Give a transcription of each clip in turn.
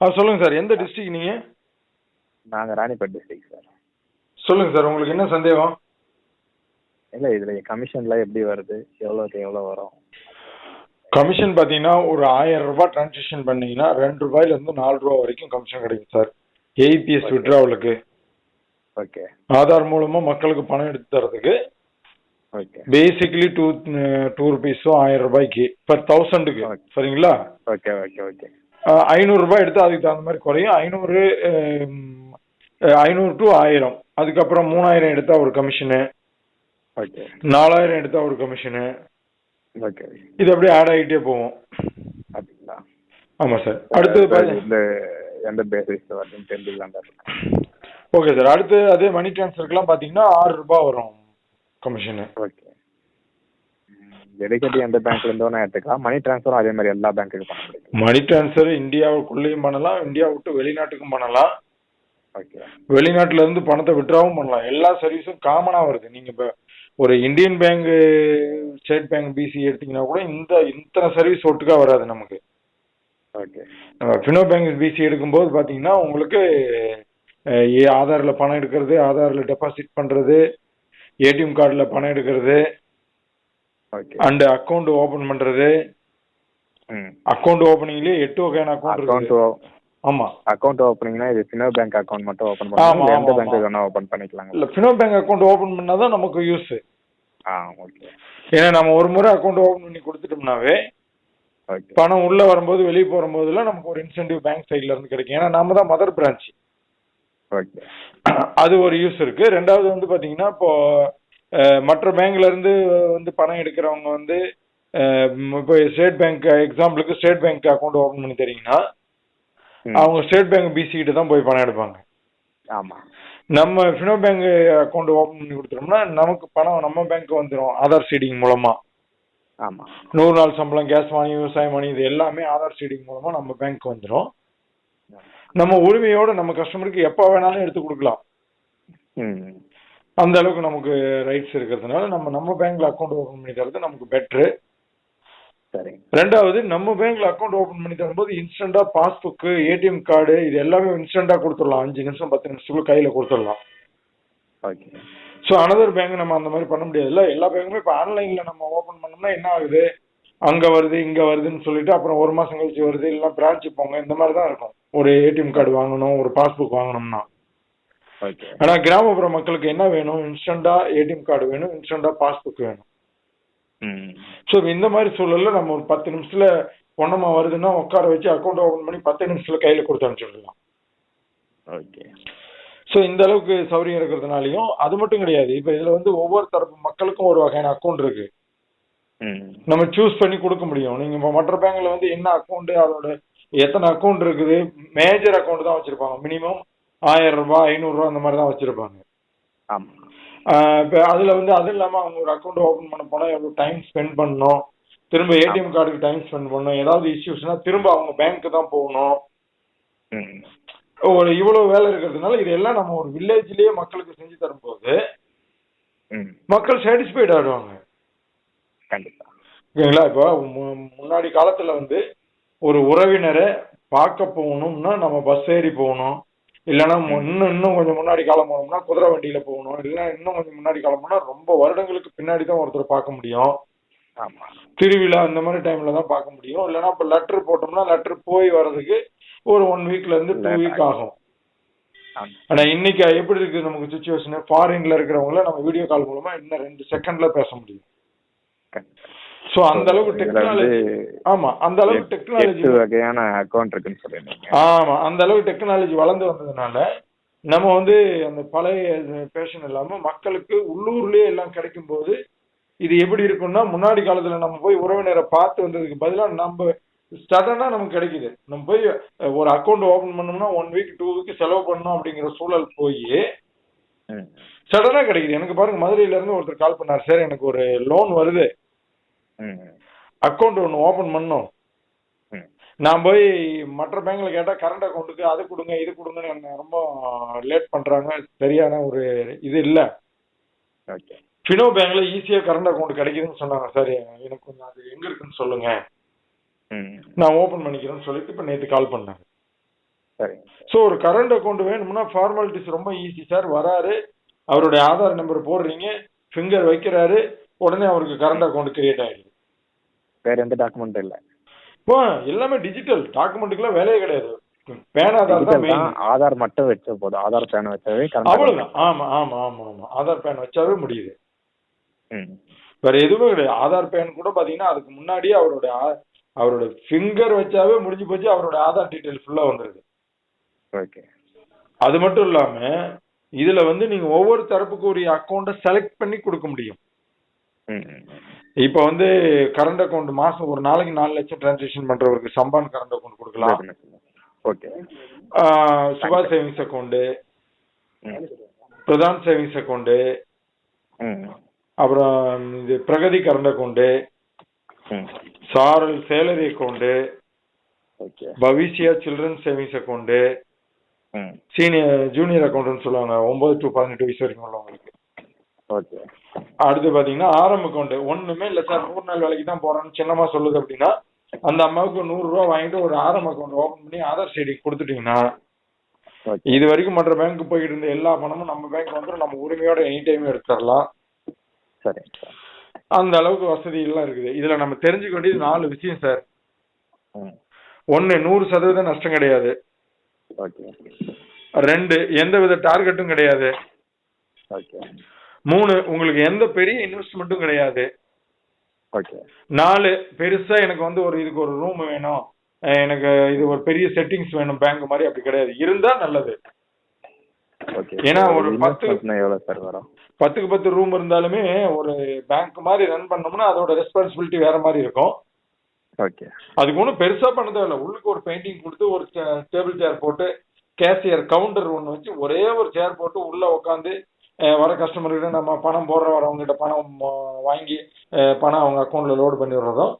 ஆ சொல்லுங்க சார். எந்த டிஸ்ட்ரிக்ட் நீங்க? நாங்கள் ராணிப்பேட் டிஸ்ட்ரிக்ட் சார். சொல்லுங்க சார் உங்களுக்கு என்ன சந்தேகம்? இல்லை இதில் கமிஷன்லாம் எப்படி வருது? எவ்வளோக்கு எவ்வளோ வரும்? கமிஷன் பார்த்தீங்கன்னா ஒரு ஆயிரம் ரூபாய் டிரான்சாக்ஷன் பண்ணீங்கன்னா ரெண்டு ரூபாயில இருந்து நாலு ரூபா வரைக்கும் கமிஷன் கிடைக்கும் சார். ஏபிஎஸ். விட்ராவலுக்கு ஓகே ஆதார் மூலமா மக்களுக்கு பணம் எடுத்து தரதுக்கு. ஓகே பேசிக்லி டூ டூ ருபீஸோ ஆயிரம் ரூபாய்க்கு பர் தௌசண்டுக்கு. சரிங்களா? ஓகே ஓகே ஓகே அஹ், ஐநூறு ரூபாய் எடுத்து அதுக்கு தகுந்த மாதிரி குறையும். ஐநூறு ஐநூறு டு ஆயிரம். அதுக்கப்புறம் மூணாயிரம் எடுத்தா ஒரு கமிஷனு ஓகே நாலாயிரம் எடுத்தா ஒரு கமிஷனு ஓகே இது அப்படியே ஆட் ஆகிட்டே போகும். அப்படிங்களா? ஆமா சார் அடுத்தது இந்த எந்த பேசிஸ் வருதுன்னு தெரிஞ்சுக்கலாம் தான் இருக்கேன். ஓகே சார் அடுத்து அதே மணி டிரான்ஸ்ஃபருக்குலாம் பார்த்தீங்கன்னா ஆறு ரூபாய் வரும் கமிஷனு ஓகே டெடிகேட் எந்த பேங்க்ல இருந்தோ நான் எடுத்துக்கலாம். மணி ட்ரான்ஸ்ஃபரும் அதே மாதிரி எல்லா பேங்க்குக்கும் பண்ண முடியும். மணி டிரான்ஸ்ஃபர் இந்தியாவுக்குள்ளேயும் பண்ணலாம் இந்தியா விட்டு வெளிநாட்டுக்கும் பண்ணலாம். ஓகே வெளிநாட்டுல இருந்து பணத்தை விட்ராவும் பண்ணலாம். எல்லா சர்வீஸும் காமனா வருது. நீங்க இப்ப ஒரு Indian Bank State Bank BC எடுத்தீங்கன்னா கூட இந்த இத்தனை சர்வீஸ் ஒட்டுக்கா வராது நமக்கு. ஓகே நம்ம ஃபினோ பேங்க் பிசி எடுக்கும்போது பாத்தீங்கன்னா உங்களுக்கு ஆதார்ல பணம் எடுக்கிறது ஆதார்ல டெபாசிட் பண்றது ஏடிஎம் கார்டுல பணம் எடுக்கிறது அண்ட் அக்கௌண்ட் ஓபன் பண்றது. ம். அக்கௌண்ட் ஓபனிங்லயே எட்டு வகையான அக்கௌண்ட் இருக்கு ஆமா. அக்கௌண்ட் ஓப்பனிங்னா இது ஃபினோ பேங்க் அக்கௌண்ட் மட்டும் ஓப்பன் ஆமா, பண்ணலாம் எந்த பேங்க். வேணா ஓப்பன் பண்ணிக்கலாங்க இல்ல ஃபினோ பேங்க் அக்கௌண்ட் ஓபன் பண்ணாதான் நமக்கு யூஸ் ஆ ஓகே ஏன்னா நம்ம ஒரு முறை அக்கௌண்ட் ஓபன் பண்ணி கொடுத்துட்டோம்னாவே பணம் உள்ள வரும்போது வெளியே போகும்போதுல நமக்கு ஒரு இன்சென்டிவ் பேங்க் சைடுல இருந்து கிடைக்கும். ஏன்னா நம்ம தான் மதர் பிரான்ச் ஓகே அது ஒரு யூஸ் இருக்கு. ரெண்டாவது வந்து பாத்தீங்கன்னா இப்போ மற்ற பேங்க்ல இருந்து வந்து பணம் எடுக்கிறவங்க வந்து இப்போ ஸ்டேட் பேங்க் எக்ஸாம்பிளுக்கு ஸ்டேட் பேங்க் அக்கௌண்ட் ஓபன் பண்ணி தரீங்கன்னா. அவங்க ஸ்டேட் பேங்க் பிசி கிட்ட தான் போய் பணம் எடுப்பாங்க. ஆமா. நம்ம ஃபினோ பேங்க் அக்கௌண்ட் ஓபன் பண்ணி கொடுத்துட்டோம்னா நமக்கு பணம் நம்ம பேங்க் வந்துடும் ஆதார் சீடிங் மூலமா. ஆமா. நூறு நாள் சம்பளம் கேஸ் மணி விவசாய மணி இது எல்லாமே ஆதார் சீடிங் மூலமா நம்ம பேங்க் வந்துடும் நம்ம உரிமையோட நம்ம கஸ்டமருக்கு எப்போ வேணாலும் எடுத்து கொடுக்கலாம். அந்த அளவுக்கு நமக்கு ரைட்ஸ் இருக்கிறதுனால நம்ம நம்ம பேங்க்ல அக்கௌண்ட் ஓபன் பண்ணி தரது நமக்கு பெட்ரு சரிங்க. ரெண்டாவது நம்ம பேங்க்ல அக்கௌண்ட் ஓபன் பண்ணி தரும்போது இன்ஸ்டன்டா பாஸ்புக் ஏடிஎம் கார்டு இது எல்லாமே இன்ஸ்டன்டா கொடுத்துடலாம். அஞ்சு நிமிஷம் பத்து நிமிஷத்துக்குள்ள கையில கொடுத்துடலாம். ஓகே ஸோ அனதர் பேங்க் நம்ம அந்த மாதிரி பண்ண முடியாதுல்ல எல்லா பேங்குமே இப்போ ஆன்லைன்ல நம்ம ஓபன் பண்ணோம்னா என்ன ஆகுது? அங்க வருது இங்க வருதுன்னு சொல்லிட்டு அப்புறம் ஒரு மாசம் கழிச்சு வருது இல்லைன்னா பிரான்ச் போங்க இந்த மாதிரி தான் இருக்கும். ஒரு ஏடிஎம் கார்டு வாங்கணும் ஒரு பாஸ்புக் வாங்கணும்னா. ஆனா கிராமப்புற மக்களுக்கு என்ன வேணும்? இன்ஸ்டன்டா ஏடிஎம் கார்டு வேணும் இன்ஸ்டன்டா பாஸ்புக் வேணும். ஸோ இந்த மாதிரி சூழல்ல நம்ம ஒரு பத்து நிமிஷத்துல பொண்ணமா வருதுன்னா உட்கார வச்சு அக்கௌண்ட் ஓபன் பண்ணி பத்து நிமிஷத்துல கையில கொடுத்து அனுப்பிச்சிடலாம் ஓகே ஸோ இந்த அளவுக்கு சௌரியம் இருக்கிறதுனாலையும் அது மட்டும் கிடையாது. இப்போ இதுல வந்து ஒவ்வொரு தரப்பு மக்களுக்கும் ஒரு வகையான அக்கௌண்ட் இருக்கு. நம்ம சூஸ் பண்ணி கொடுக்க முடியும். நீங்க இப்போ மற்ற பேங்க்ல வந்து என்ன அக்கௌண்ட் அதோட எத்தனை அக்கௌண்ட் இருக்குது? மேஜர் அக்கௌண்ட் தான் வச்சிருப்பாங்க. மினிமம் ஆயிரம் ரூபாய் ஐநூறு ரூபாய் அந்த மாதிரி தான் வச்சிருப்பாங்க. ஆமா. ஆஹ் இப்ப அதுல வந்து அது இல்லாம அவங்க ஒரு அக்கௌண்ட் ஓபன் பண்ண போனா எவ்வளவு டைம் ஸ்பெண்ட் பண்ணணும்? திரும்ப ஏடிஎம் கார்டுக்கு டைம் ஸ்பெண்ட் பண்ணணும்? ஏதாவது இஷ்யூஸ்னா திரும்ப அவங்க பேங்க்கு தான் போகணும். ஒரு இவ்வளவு வேலை இருக்கிறதுனால இதெல்லாம் நம்ம ஒரு வில்லேஜ்லயே மக்களுக்கு செஞ்சு தரும்போது மக்கள் சாட்டிஸ்ஃபைட் ஆயிடுவாங்க. கண்டிப்பா. ஓகேங்களா இப்போ முன்னாடி காலத்துல வந்து ஒரு உறவினரை பார்க்க போகணும்னா நம்ம பஸ் ஏறி போகணும். இல்லைன்னா இன்னும் இன்னும் கொஞ்சம் முன்னாடி காலம் போனோம்னா குதிரை வண்டியில போகணும். இல்லைன்னா இன்னும் கொஞ்சம் முன்னாடி காலம் போனா ரொம்ப வருடங்களுக்கு பின்னாடி தான் ஒருத்தர் பார்க்க முடியும். ஆமா. திருவிழா இந்த மாதிரி டைம்ல தான் பார்க்க முடியும். இல்லைன்னா இப்போ லெட்டர் போட்டோம்னா லெட்டர் போய் வர்றதுக்கு ஒரு ஒன் வீக்ல இருந்து டூ வீக் ஆகும். ஆனா இன்னைக்கு எப்படி இருக்கு நமக்கு சுச்சுவேஷன் ஃபாரின்ல இருக்கிறவங்கள நம்ம வீடியோ கால் மூலமா இன்னும் ரெண்டு செகண்ட்ல பேச முடியும். சோ அந்த அளவுக்கு டெக்னாலஜி ஆமா அந்த அளவுக்கு டெக்னாலஜி வகையான அக்கௌண்ட் இருக்குன்னு சொல்லியிருந்தீங்க. ஆமா அந்த அளவுக்கு டெக்னாலஜி வளர்ந்து வந்ததுனால நம்ம வந்து அந்த பழைய பேஷன் இல்லாம மக்களுக்கு உள்ளூர்லயே எல்லாம் கிடைக்கும் போது இது எப்படி இருக்கும்னா முன்னாடி காலத்துல நம்ம போய் உறவினரை பார்த்து வந்ததுக்கு பதிலா நம்ம சடனா நமக்கு கிடைக்குது. நம்ம போய் ஒரு அக்கௌண்ட் ஓபன் பண்ணோம்னா ஒன் வீக் டூ வீக் செலவு பண்ணணும் அப்படிங்கிற சூழல் போய் சடனா கிடைக்குது. எனக்கு பாருங்க மதுரையில இருந்து ஒருத்தர் கால் பண்ணார். சார் எனக்கு ஒரு லோன் வருது. அக்கௌண்ட் ஒன்று ஓபன் பண்ணோம். நான் போய் மற்ற பேங்க்ல கேட்டா கரண்ட் அக்கௌண்ட்டுக்கு அது கொடுங்க இது கொடுங்கன்னு என்ன ரொம்ப லேட் பண்றாங்க. சரியான ஒரு இது இல்ல. ஓகே ஃபினோ பேங்க்ல ஈஸியா கரண்ட் அக்கௌண்ட் கிடைக்குதுன்னு சொன்னாங்க. சார் எனக்கு கொஞ்சம் அது எங்க இருக்குன்னு சொல்லுங்க. நான் ஓபன் பண்ணிக்கிறேன்னு சொல்லிட்டு இப்ப நேத்து கால் பண்ணேன். சரிங்க ஸோ ஒரு கரண்ட் அக்கௌண்ட் வேணும்னா ஃபார்மாலிட்டிஸ் ரொம்ப ஈஸி சார் வராரு. அவருடைய ஆதார் நம்பர் போடுறீங்க. ஃபிங்கர் வைக்கிறாரு. உடனே அவருக்கு கரண்ட் அக்கௌண்ட் கிரியேட் ஆயிடுது. வேற எந்த டாக்குமெண்ட்டும் இல்லை. இப்போ எல்லாமே டிஜிட்டல் டாக்குமெண்ட்டுக்குலாம் வேலையே கிடையாது. பேன் ஆதார் மட்டும் வச்சா போதும். ஆதார் பேன் வச்சாவே அவ்வளவுதான். ஆமா ஆமா ஆமா ஆமா. ஆதார் பேன் வச்சாவே முடியுது. வேற எதுவுமே கிடையாது. ஆதார் பேன் கூட பாத்தீங்கன்னா அதுக்கு முன்னாடியே அவரோட அவரோட ஃபிங்கர் வச்சாவே முடிஞ்சு போச்சு. அவரோட ஆதார் டீடைல் ஃபுல்லா வந்துருது. ஓகே. அது மட்டும் இல்லாம இதுல வந்து நீங்க ஒவ்வொரு தரப்புக்கு ஒரு அக்கௌண்ட்டை செலக்ட் பண்ணி கொடுக்க முடியும். இப்ப வந்து கரண்ட் அக்கௌண்ட் மாசம் ஒரு நாளைக்கு நாலு லட்சம் டிரான்சாக்ஷன் பண்றவருக்கு சம்பான் கரண்ட் அக்கௌண்ட் கொடுக்கலாம். Okay Subha savings account Pradhan savings account அப்புறம் இது Pragati current account Saral salary account okay Bhavishya children savings account senior junior அக்கௌண்ட்னு சொல்லுவாங்க ஒன்பது டு பதினெட்டு வயசு வரைக்கும் உள்ளவங்களுக்கு. ஓகே அடுத்து பாத்தீங்கன்னா ஆரம் அக்கௌண்ட் ஒண்ணுமே இல்ல சார் நூறு நாள் வேலைக்கு தான் போறேன்னு சின்னமா சொல்லுது அப்படின்னா அந்த அம்மாவுக்கு நூறு ரூபா வாங்கிட்டு ஒரு ஆரம் அக்கௌண்ட் ஓபன் பண்ணி ஆதார் செய்தி கொடுத்துட்டீங்கன்னா ஓகே இது வரைக்கும் மற்ற பேங்க் போயிட்டு இருந்த எல்லா பணமும் நம்ம பேங்க் வந்துடும் நம்ம உரிமையோட எனி டைம் எடுத்துடலாம். சார். அந்த அளவுக்கு வசதி எல்லாம் இருக்குது. இதுல நம்ம தெரிஞ்சுக்க வேண்டியது நாலு விஷயம் சார் ஒன்னு நூறு சதவீதம் நஷ்டம் கிடையாது. ஓகே ரெண்டு எந்த வித டார்கெட்டும் கிடையாது. ஓகே மூணு உங்களுக்கு எந்த பெரிய இன்வெஸ்ட்மெண்ட்டும் கிடையாது. ஓகே நாலு பெருசா எனக்கு வந்து ஒரு இதுக்கு ஒரு ரூம் வேணும். எனக்கு இது ஒரு பெரிய செட்டிங்ஸ் வேணும் பேங்க் மாதிரி அப்படி கிடையாது. இருந்தா நல்லது. ஓகே ஏன்னா ஒரு பத்து- சார் வரும்? பத்துக்கு பத்து ரூம் இருந்தாலுமே ஒரு பேங்க் மாதிரி ரன் பண்ணோம்னா அதோட ரெஸ்பான்சிபிலிட்டி வேற மாதிரி இருக்கும். ஓகே அதுக்கு ஒன்றும் பெருசா பண்ண தேவையில்ல உள்ளுக்கு ஒரு பெயிண்டிங் கொடுத்து ஒரு டேபிள் சேர் போட்டு கேசியர் கவுண்டர் ஒன்று வச்சு ஒரே ஒரு சேர் போட்டு உள்ள உட்காந்து வர கஸ்டமர்கிட்ட நம்ம பணம் போடுற வரவங்ககிட்ட பணம் வாங்கி பணம் அவங்க அக்கௌண்ட்ல லோடு பண்ணி விடுறதும்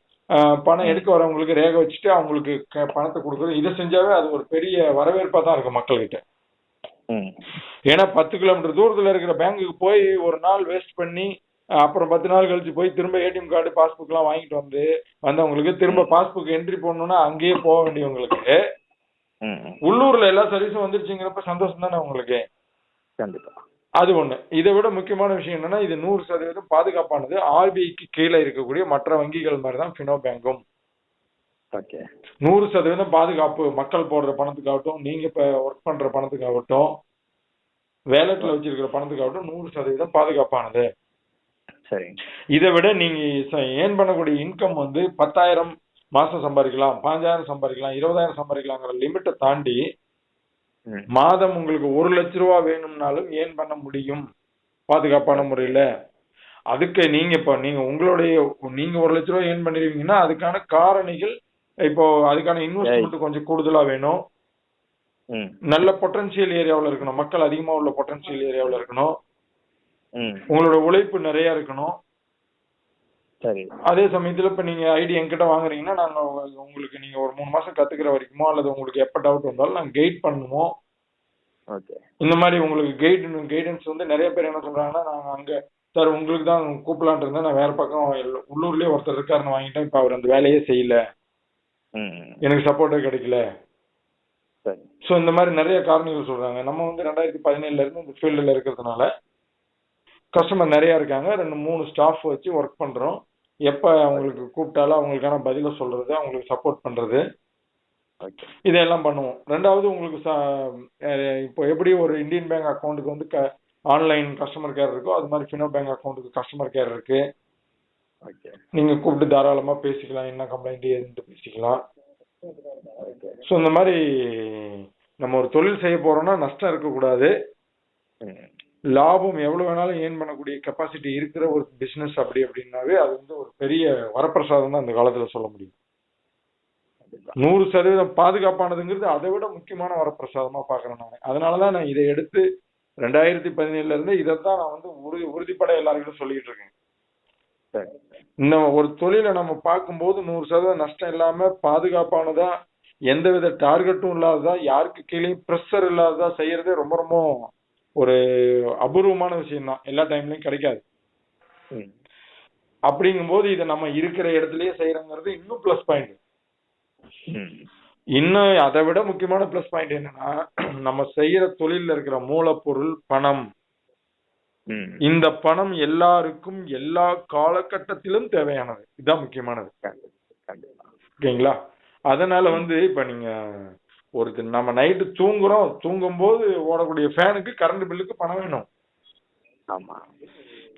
பணம் எடுக்க வரவங்களுக்கு ரேக வச்சுட்டு அவங்களுக்கு பணத்தை கொடுக்குறது இதை செஞ்சாவே அது ஒரு பெரிய வரவேற்பா தான் இருக்கும் மக்கள்கிட்ட. ஏன்னா பத்து கிலோமீட்டர் தூரத்துல இருக்கிற பேங்குக்கு போய் ஒரு நாள் வேஸ்ட் பண்ணி அப்புறம் பத்து நாள் கழிச்சு போய் திரும்ப ஏடிஎம் கார்டு பாஸ்புக் எல்லாம் வாங்கிட்டு வந்து வந்தவங்களுக்கு திரும்ப பாஸ்புக் என்ட்ரி போடணும்னா அங்கேயே போக வேண்டியவங்களுக்கு உள்ளூர்ல எல்லா சர்வீஸும் வந்துருச்சுங்கிறப்ப சந்தோஷம் தானே உங்களுக்கு? கண்டிப்பா. அது ஒண்ணு. இதை விட முக்கியமான விஷயம் என்னன்னா இது நூறு சதவீதம் பாதுகாப்பானது. ஆர்பிஐக்கு கீழே இருக்கக்கூடிய மற்ற வங்கிகள் மாதிரி தான் ஃபினோ பேங்கும் ஓகே நூறு சதவீதம் பாதுகாப்பு. மக்கள் போடுற பணத்துக்காகட்டும் நீங்க இப்ப ஒர்க் பண்ற பணத்துக்காகட்டும் வேலட்ல வச்சிருக்கிற பணத்துக்காகட்டும் நூறு சதவீதம் பாதுகாப்பானது. சரிங்க. இதை விட நீங்க ஏர்ன் பண்ணக்கூடிய இன்கம் வந்து பத்தாயிரம் மாசம் சம்பாதிக்கலாம் பாஞ்சாயிரம் சம்பாதிக்கலாம் இருபதாயிரம் சம்பாதிக்கலாங்கிற லிமிட்டை தாண்டி மாதம் உங்களுக்கு ஒரு லட்ச ரூபா வேணும்னாலும் ஏன் பண்ண முடியும்? பாதுகாப்பான முறையில அதுக்கு நீங்க இப்ப நீங்க உங்களுடைய நீங்க ஒரு லட்ச ரூபா ஏன் பண்ணிருவீங்கன்னா அதுக்கான காரணிகள் இப்போ அதுக்கான இன்வெஸ்ட்மெண்ட் கொஞ்சம் கூடுதலா வேணும். நல்ல பொட்டன்ஷியல் ஏரியாவுல இருக்கணும். மக்கள் அதிகமா உள்ள பொட்டன்ஷியல் ஏரியாவுல இருக்கணும். உங்களோட உழைப்பு நிறைய இருக்கணும். சரி. அதே சமயத்துல இப்ப நீங்க ஐடி என்கிட்ட வாங்குறீங்கன்னா நாங்க உங்க- உங்களுக்கு நீங்க ஒரு மூணு மாசம் கத்துக்கிற வரைக்குமோ அல்லது உங்களுக்கு எப்ப டவுட் வந்தாலும் நாங்க கைட் பண்ணுவோம். ஓகே. இந்த மாதிரி உங்களுக்கு கைடு கைடன்ஸ் வந்து நிறைய பேர் என்ன சொல்றாங்கன்னா நாங்க அங்க சார் உங்களுக்கு தான் கூப்பிடலான் இருந்தேன். நான் வேற பக்கம் உள்ளூர்லயே ஒருத்தர் இருக்காருன்னு வாங்கிட்டேன். இப்ப அவர் அந்த வேலையே செய்யல. எனக்கு சப்போர்ட்டே கிடைக்கல. சரி. ஸோ இந்த மாதிரி நிறைய காரணிகள் சொல்றாங்க. நம்ம வந்து ரெண்டாயிரத்தி பதினேழுல இருந்து இந்த ஃபீல்டில் இருக்கிறதுனால கஸ்டமர் நிறைய இருக்காங்க. ரெண்டு மூணு ஸ்டாஃப் வச்சு ஒர்க் பண்றோம். எப்ப அவங்களுக்கு கூப்பிட்டாலும் அவங்களுக்கான பதில சொல்றது அவங்களுக்கு சப்போர்ட் பண்றது. ஓகே இதெல்லாம் பண்ணுவோம். ரெண்டாவது உங்களுக்கு இப்போ எப்படி ஒரு இந்தியன் பேங்க் அக்கௌண்ட்டுக்கு வந்து ஆன்லைன் கஸ்டமர் கேர் இருக்கோ அது மாதிரி ஃபினோ பேங்க் அக்கௌண்ட்டுக்கு கஸ்டமர் கேர் இருக்கு. ஓகே நீங்க கூப்பிட்டு தாராளமா பேசிக்கலாம். என்ன கம்ப்ளைண்ட் ஏதுன்ட்டு பேசிக்கலாம். ஸோ இந்த மாதிரி நம்ம ஒரு தொழில் செய்ய போறோம்னா நஷ்டம் இருக்கக்கூடாது. லாபம் எவ்வளவு வேணாலும் ஏர்ன் பண்ணக்கூடிய கெப்பாசிட்டி இருக்கிற ஒரு பிசினஸ் அப்படி அப்படின்னாவே அது வந்து ஒரு பெரிய வரப்பிரசாதம் தான் இந்த காலத்துல சொல்ல முடியும். நூறு சதவீதம் பாதுகாப்பானதுங்கிறது அதை விட முக்கியமான வரப்பிரசாதமா பாக்குறேன் நான். அதனாலதான் நான் இதை எடுத்து ரெண்டாயிரத்தி பதினேழுல இருந்து இதைத்தான் நான் வந்து உறுதி உறுதிப்பட எல்லாருக்கிட்டும் சொல்லிட்டு இருக்கேன். இந்த ஒரு தொழிலை நம்ம பார்க்கும்போது நூறு சதவீதம் நஷ்டம் இல்லாம பாதுகாப்பானதா எந்தவித டார்கெட்டும் இல்லாததா யாருக்கு கீழேயும் ப்ரெஷர் இல்லாததா செய்யறதே ரொம்ப ரொம்ப ஒரு அபூர்வமான விஷயம் தான் எல்லா டைம்லயும் கிடைக்காது. அப்படிங்கும்போது இதை நம்ம இருக்கிற இடத்துலயே செய்யறோங்கிறது இன்னும் ப்ளஸ் பாயிண்ட் இன்னும் அதை விட முக்கியமான ப்ளஸ் பாயிண்ட் என்னன்னா நம்ம செய்யற தொழில்ல இருக்கிற மூலப்பொருள் பணம். இந்த பணம் எல்லாருக்கும் எல்லா காலகட்டத்திலும் தேவையானது. இதுதான் முக்கியமானது. ஓகேங்களா? அதனால வந்து இப்ப நீங்க ஒரு நம்ம நைட்டு தூங்குறோம் தூங்கும் போது ஓடக்கூடிய ஃபேனுக்கு கரண்ட் பில்லுக்கு பணம் வேணும். ஆமா.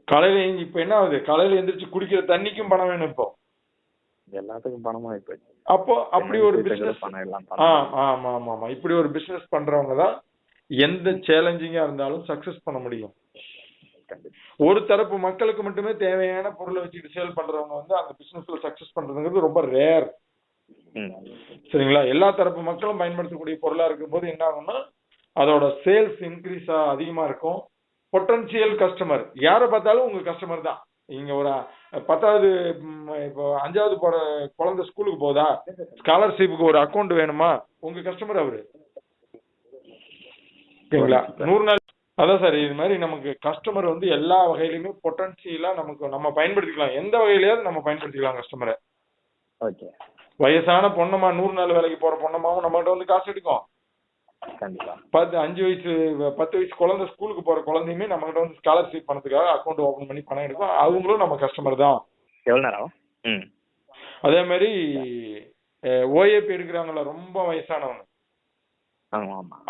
காலையில எழுந்து இப்ப என்ன ஆகுது? காலையில எந்திரிச்சு குடிக்கிற தண்ணிக்கும் பணம் வேணும் இப்போ. எல்லாத்துக்கும் பணமா போச்சு அப்போ அப்படி ஒரு பிசினஸ் ஆமா ஆமா ஆமா. இப்படி ஒரு பிசினஸ் பண்றவங்க தான் எந்த சேலஞ்சிங்கா இருந்தாலும் சக்சஸ் பண்ண முடியும். ஒரு தரப்பு மக்களுக்கு மட்டுமே தேவையான பொருளை வச்சுட்டு சேல் பண்றவங்க வந்து அந்த பிசினஸ்ல சக்சஸ் பண்றதுங்கிறது ரொம்ப ரேர் சரிங்களா? எல்லா தரப்பு மக்களும் பயன்படுத்தக்கூடிய பொருளா இருக்கும்போது என்ன ஆகும்னா அதோட சேல்ஸ் இன்க்ரீஸ் அதிகமா இருக்கும். பொட்டன்சியல் கஸ்டமர் யாரை பார்த்தாலும் உங்க கஸ்டமர் தான். நீங்க ஒரு பத்தாவது இப்போ அஞ்சாவது போற குழந்தை ஸ்கூலுக்கு போதா? ஸ்காலர்ஷிப்புக்கு ஒரு அக்கௌண்ட் வேணுமா? உங்க கஸ்டமர் அவரு. ஓகேங்களா நூறு நாள். அதான் சார் இது மாதிரி நமக்கு கஸ்டமர் வந்து எல்லா வகையிலுமே பொட்டன்சியலா நமக்கு நம்ம பயன்படுத்திக்கலாம். எந்த வகையிலயாவது நம்ம பயன்படுத்திக்கலாம் கஸ்டமரை ஓகே வயசான பொண்ணம்மா நூறு நாள் வேலைக்கு போற பொண்ணம்மாவும் நம்மகிட்ட வந்து காசு எடுக்கும். கண்டிப்பா. பத்து அஞ்சு வயசு பத்து வயசு குழந்தை ஸ்கூலுக்கு போற குழந்தையுமே நம்ம கிட்ட வந்து ஸ்காலர்ஷிப் பணத்துக்காக அக்கௌண்ட் ஓபன் பண்ணி பணம் எடுக்கும். அவங்களும் நம்ம கஸ்டமர் தான். எவ்வளோ நேரம்? அதே மாதிரி ஓஏபி எடுக்கிறாங்கல்ல ரொம்ப வயசானவங்க.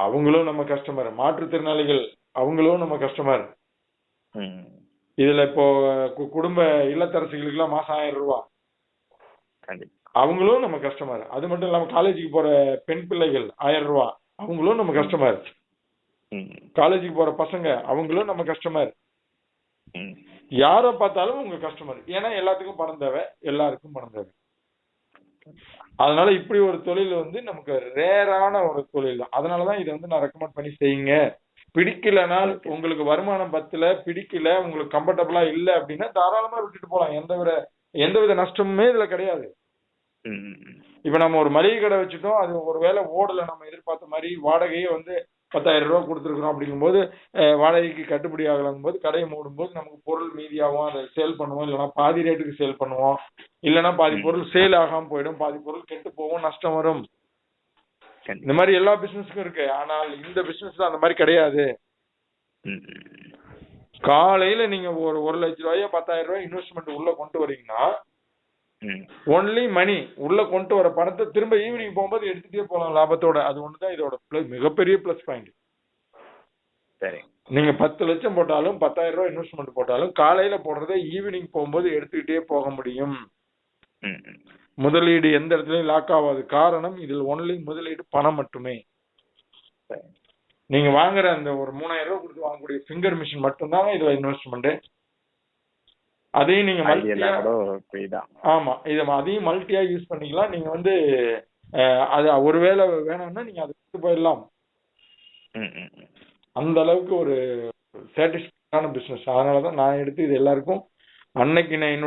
அவங்களும் நம்ம கஸ்டமர் மாற்றுத்திறனாளிகள் அவங்களும் நம்ம கஸ்டமர் இதுல இப்போ குடும்ப இல்லத்தரசிகளுக்குலாம் மாசம் ஆயிரம் ரூபாய் கண்டிப்பா. அவங்களும் நம்ம கஸ்டமர் அது மட்டும் இல்லாம காலேஜுக்கு போற பெண் பிள்ளைகள் ஆயிரம் ரூபாய் அவங்களும் நம்ம கஸ்டமர் ம். காலேஜுக்கு போற பசங்க அவங்களும் நம்ம கஸ்டமர் யாரை பார்த்தாலும் உங்க கஸ்டமர் ஏன்னா எல்லாத்துக்கும் பணம் தேவை எல்லாருக்கும் பணம் தேவை. அதனால இப்படி ஒரு தொழில் வந்து நமக்கு ரேரான ஒரு தொழில் தான். அதனாலதான் இதை வந்து நான் ரெக்கமெண்ட் பண்ணி செய்யுங்க. பிடிக்கலனால் உங்களுக்கு வருமானம் பத்துல பிடிக்கல உங்களுக்கு கம்ஃபர்டபுளா இல்ல அப்படின்னா தாராளமா விட்டுட்டு போலாம். எந்த வித எந்த வித நஷ்டமுமே இதுல கிடையாது. இப்ப நம்ம ஒரு மளிகை கடை வச்சுட்டோம் அது ஒருவேளை ஓடல நம்ம எதிர்பார்த்த மாதிரி வாடகையே வந்து பத்தாயிரம் ரூபாய் கொடுத்துருக்குறோம் அப்படிங்கும்போது வாடகைக்கு கட்டுப்படி ஆகலாம் போது கடையை மூடும் போது நமக்கு பொருள் மீதியாகும் அதை சேல் பண்ணுவோம் இல்லைன்னா பாதி ரேட்டுக்கு சேல் பண்ணுவோம். இல்லைன்னா பாதி பொருள் சேல் ஆகாம போயிடும் பாதி பொருள் கெட்டு போகும் நஷ்டம் வரும். இந்த மாதிரி எல்லா பிசினஸ்க்கும் இருக்கு. ஆனால் இந்த பிசினஸ்ல அந்த மாதிரி கிடையாது. காலையில நீங்க ஒரு ஒரு லட்ச ரூபாயோ பத்தாயிரம் ரூபாய் இன்வெஸ்ட்மெண்ட் உள்ள கொண்டு வரீங்கன்னா ஒன்லி மணி உள்ள கொண்டு வர பணத்தை திரும்ப ஈவினிங் போகும்போது எடுத்துட்டே போகலாம் லாபத்தோட. அது ஒண்ணுதான் இதோட plus மிகப்பெரிய ப்ளஸ் பாயிண்ட் சரி. நீங்க பத்து லட்சம் போட்டாலும் பத்தாயிரம் ரூபாய் இன்வெஸ்ட்மெண்ட் போட்டாலும் காலையில போடுறதை ஈவினிங் போகும்போது எடுத்துக்கிட்டே போக முடியும். முதலீடு எந்த இடத்துலயும் லாக் ஆகாது. காரணம் இதில் ஒன்லி முதலீடு பணம் மட்டுமே. நீங்க வாங்குற அந்த ஒரு மூணாயிரம் ரூபாய் கொடுத்து வாங்கக்கூடிய ஃபிங்கர் மிஷின் மட்டும்தாங்க இதுல இன்வெஸ்ட்மெண்ட் அதையும் நீங்க தான் ஆமா இதை அதையும் மல்டியா யூஸ் பண்ணிக்கலாம். நீங்க வந்து அது ஒருவேளை வேணும்னா நீங்க அதை எடுத்து போயிடலாம். அந்த அளவுக்கு ஒரு சாட்டிஸ்ஃபைடான பிசினஸ் அதனாலதான் நான் எடுத்து இது எல்லாருக்கும் அன்னைக்கு நான் என்னோட